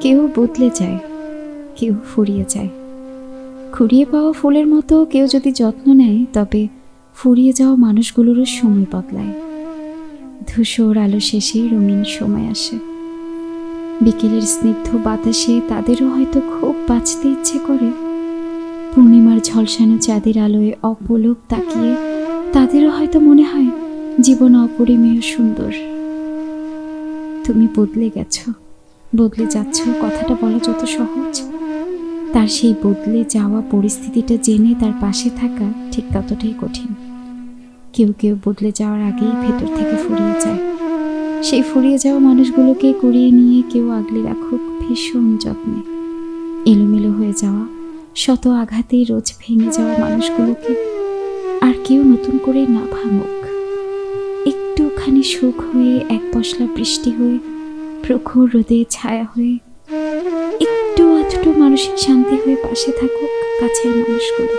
কেউ বদলে যায়, কেউ ফুরিয়ে যায়। খুঁড়িয়ে পাওয়া ফুলের মতো কেউ যদি যত্ন নেয়, তবে ফুরিয়ে যাওয়া মানুষগুলোরও সময় বদলায়। ধূসর আলো শেষে রঙিন সময় আসে। বিকেলের স্নিগ্ধ বাতাসে তাদেরও হয়তো খুব বাঁচতে ইচ্ছে করে। পূর্ণিমার ঝলসানো চাঁদের আলোয় অপলক তাকিয়ে তাদেরও হয়তো মনে হয়, জীবন অপরিমেয় সুন্দর। তুমি বদলে গেছো। বদলে যাচ্ছ কথাটা বলা যত সহজ। তার সেই বদলে যাওয়া পরিস্থিতিটা জেনে তার পাশে থাকা ঠিক ততটাই কঠিন। কেউ কেউ বদলে যাওয়ার আগেই ভেতর থেকে ফুরিয়ে যায়। সেই ফুরিয়ে যাওয়া মানুষগুলোকে কুড়িয়ে নিয়ে কেউ আগলে রাখুক ভীষণ যত্নে। এলোমেলো হয়ে যাওয়া, শত আঘাতে রোজ ভেঙে যাওয়া মানুষগুলোকে আর কেউ নতুন করে না ভাঙুক। একটুখানি সুখ হয়ে এক পশলা বৃষ্টি হয়ে প্রখর রোদে ছায়া হয়ে একটু আধটু মানসিক শান্তি হয়ে পাশে থাকুক কাছের মানুষগুলো।